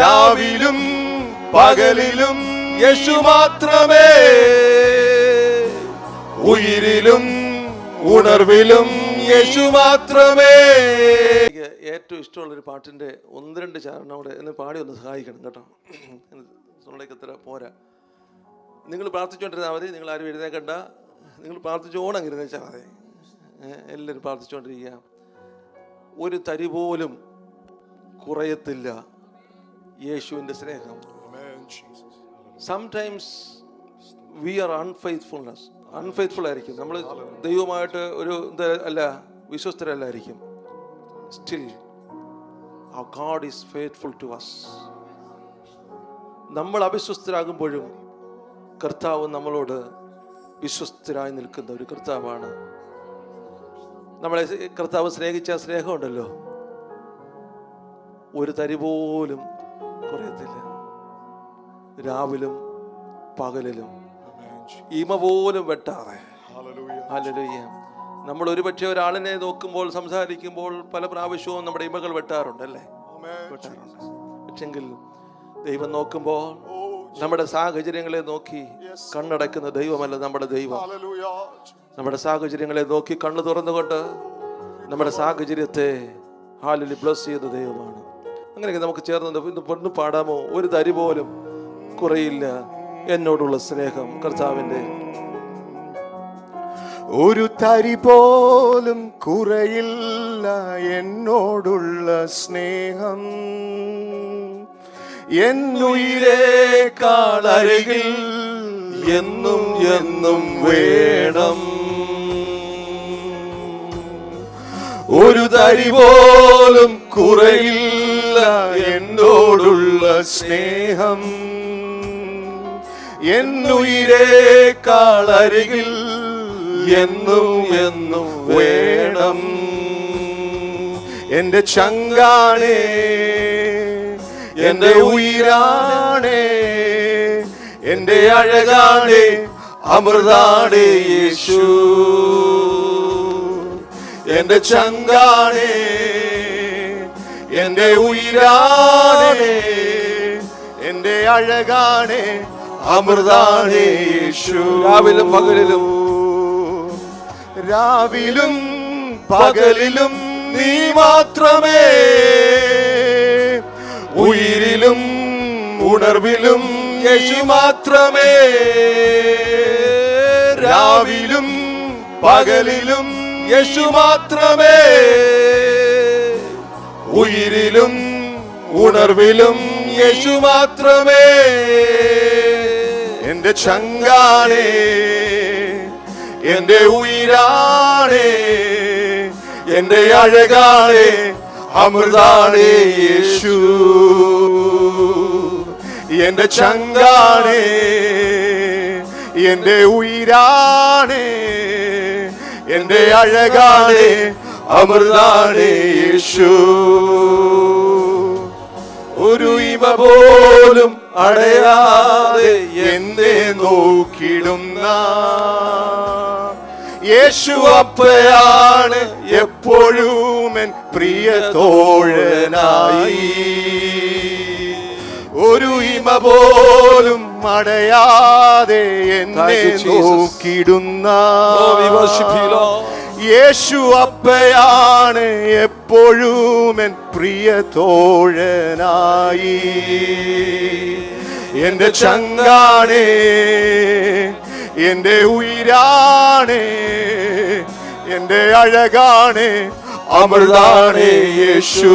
രാവിലും പകലിലും യേശു മാത്രമേ. ഉയിരിലും ഉണർവിലും യേശു മാത്രമേ. ഏറ്റവും ഇഷ്ടമുള്ള ഒരു പാട്ടിന്റെ ഒന്ന് രണ്ട് ചാരണം കൂടെ എന്നെ പാടി ഒന്ന് സഹായിക്കണം കേട്ടോ. തൊണ്ടയ്ക്ക് എത്ര പോരാ. നിങ്ങൾ പ്രാർത്ഥിച്ചുകൊണ്ടിരുന്നാൽ മതി നിങ്ങൾ ആരും എഴുന്നേക്കണ്ട. നിങ്ങൾ പ്രാർത്ഥിച്ചോണം ഇരുന്നേച്ചാൽ മതി. എല്ലാവരും പ്രാർത്ഥിച്ചുകൊണ്ടിരിക്കുക ഒരു തരി പോലും കുറയത്തില്ല. യേശുവിന്റെ സ്നേഹം. Sometimes we are unfaithfulness unfaithful ആയിരിക്കും. നമ്മൾ ദൈവമായിട്ട് ഒരു ഇത് അല്ല വിശ്വസ്തരല്ലായിരിക്കും. സ്റ്റിൽ ആ God is faithful to us നമ്മൾ അവിശ്വസ്തരാകുമ്പോഴും കർത്താവ് നമ്മളോട് വിശ്വസ്തരായി നിൽക്കുന്ന ഒരു കർത്താവാണ്. നമ്മളെ കർത്താവ് സ്നേഹിച്ച സ്നേഹമുണ്ടല്ലോ. ഒരു തരി പോലും കുറയത്തില്ല രാവിലും പകലിലും ഇമ പോലും വെട്ടാറെ. നമ്മൾ ഒരുപക്ഷെ ഒരാളിനെ നോക്കുമ്പോൾ സംസാരിക്കുമ്പോൾ പല പ്രാവശ്യവും നമ്മുടെ ഇമകൾ വെട്ടാറുണ്ട്. അല്ലേ പക്ഷെങ്കിൽ ദൈവം നോക്കുമ്പോൾ നമ്മുടെ സാഹചര്യങ്ങളെ നോക്കി കണ്ണടക്കുന്ന ദൈവമല്ല നമ്മുടെ ദൈവം. നമ്മുടെ സാഹചര്യങ്ങളെ നോക്കി കണ്ണു തുറന്നുകൊണ്ട് നമ്മുടെ സാഹചര്യത്തെ ഹാലിൽ ബ്ലസ് ചെയ്ത ദൈവമാണ്. അങ്ങനെയൊക്കെ നമുക്ക് ചേർന്നുണ്ട്. പെണ്ണു പാടാമോ? ഒരു തരി പോലും കുറയില്ല. എന്നോടുള്ള സ്നേഹം കർത്താവിന്റെ. ഒരു തരി പോലും കുറയില്ല എന്നോടുള്ള സ്നേഹം. എന്നുയിരേക്കാളരികിൽ എന്നും എന്നും വേണം. ഒരു തരി പോലും കുറയില്ല എന്നോടുള്ള സ്നേഹം. എന്നുയിരേ കാളരികിൽ എന്നും എന്നും വേണം. എന്റെ ചങ്കാണേ എന്റെ ഉയിരാണേ എന്റെ അഴകാണേ അമൃതാണേ യേശു. എന്റെ ചങ്കാണേ എന്റെ ഉയിരാണേ എന്റെ അഴകാണേ അമൃതാണേ യേശു. രാവിലും പകലിലും. രാവിലും പകലിലും നീ മാത്രമേ. ഉയിരിലും ഉണർവിലും യേശു മാത്രമേ. രാവിലും പകലിലും യേശു മാത്രമേ. ഉയിരിലും ഉണർവിലും യേശു മാത്രമേ. എന്റെ ചങ്കാണേ എന്റെ ഉയിരാണേ എന്റെ അഴകാണേ അമൃതാണേ യേശു. എന്റെ ചങ്കാണേ എന്റെ ഉയിരാണേ എന്റെ അഴകാണേ അമൃതാണേ യേശു. ഒരു ഇവ പോലും അടയാതെ എന്നെ നോക്കിടുന്ന യേശു അപ്പയാണ് എപ്പോഴും എൻ പ്രിയ തോഴനായി. ഒരു ഇമ പോലും അടയാതെ എന്നെ നോക്കിടുന്ന യേശു അപ്പയാണ് എപ്പോഴും എൻ പ്രിയ തോഴനായി. എന്റെ ചങ്കാണേ എന്റെ ഉയിരാണേ എന്റെ അഴകാണേ അമൃതാണേ യേശു.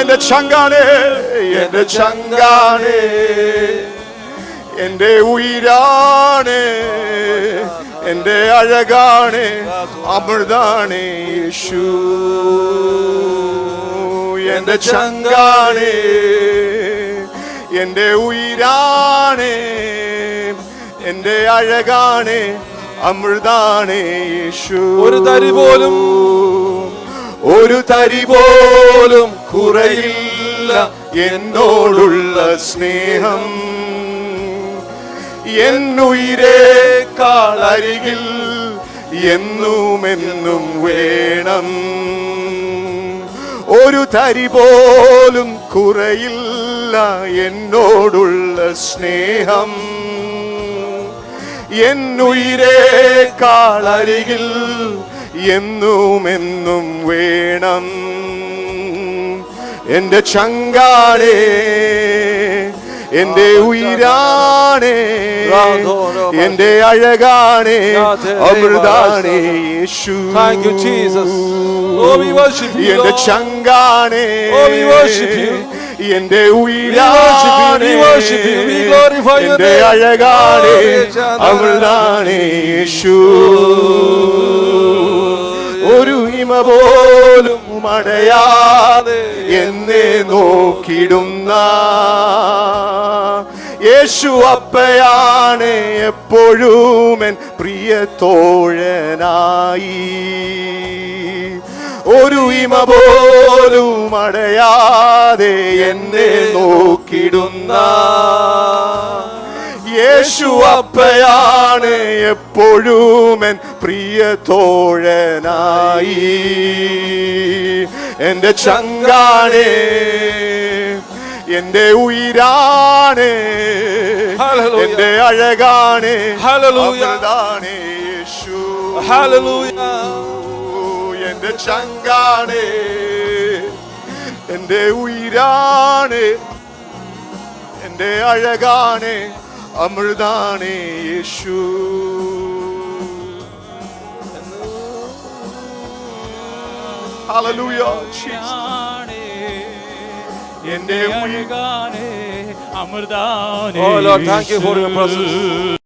എന്റെ ചങ്കാണേ എന്റെ ചങ്കാണേ എന്റെ ഉയിരാണ് എന്റെ അഴകാണ് അമൃതാണ് യേശു. എന്റെ ചങ്കാണ് എന്റെ ഉയിരാണ് എന്റെ അഴകാണ് അമൃതാണ് യേശു. ഒരു തരി പോലും ഒരു തരി പോലും കുറയില്ല എന്നോടുള്ള സ്നേഹം. എന്നുയിരേക്കാളരികിൽ കാളരികിൽ എന്നുമെന്നും വേണം. ഒരു തരി പോലും കുറയില്ല എന്നോടുള്ള സ്നേഹം. എന്നുയിരേ കാളരികിൽ എന്നുമെന്നും എന്നും വേണം. എന്റെ ചങ്കാടേ എന്റെ ഉയരാണേ എന്റെ അഴകാണേ അമൃതാണേ യേശു. എന്റെ ചങ്കാണേ എന്റെ എന്റെ അഴകാണേ അമൃതാണേ യേശു. ഒരു ഇമ പോലും മടയാതെ എന്നെ നോക്കിടുന്ന യേശു അപ്പയാണ് എപ്പോഴും എൻ പ്രിയ തോഴനായി ഒരു ഇമ പോലും അടയാതെ എന്നെ നോക്കിടുന്ന യേശു അപ്പയാണ് എപ്പോഴും എൻ പ്രിയ തോഴനായി എന്റെ ചങ്കാണേ എന്റെ ഉയിരാണ്. എന്റെ അഴകാണ് യേശു. എന്റെ ചങ്കാണ് എന്റെ ഉയരാണ് എന്റെ അഴകാണ് അമൃതാണ് യേശു. Hallelujah, Jesus. എന്റെ ഉയിർ Amrdan Oh Lord, thank you for your presence.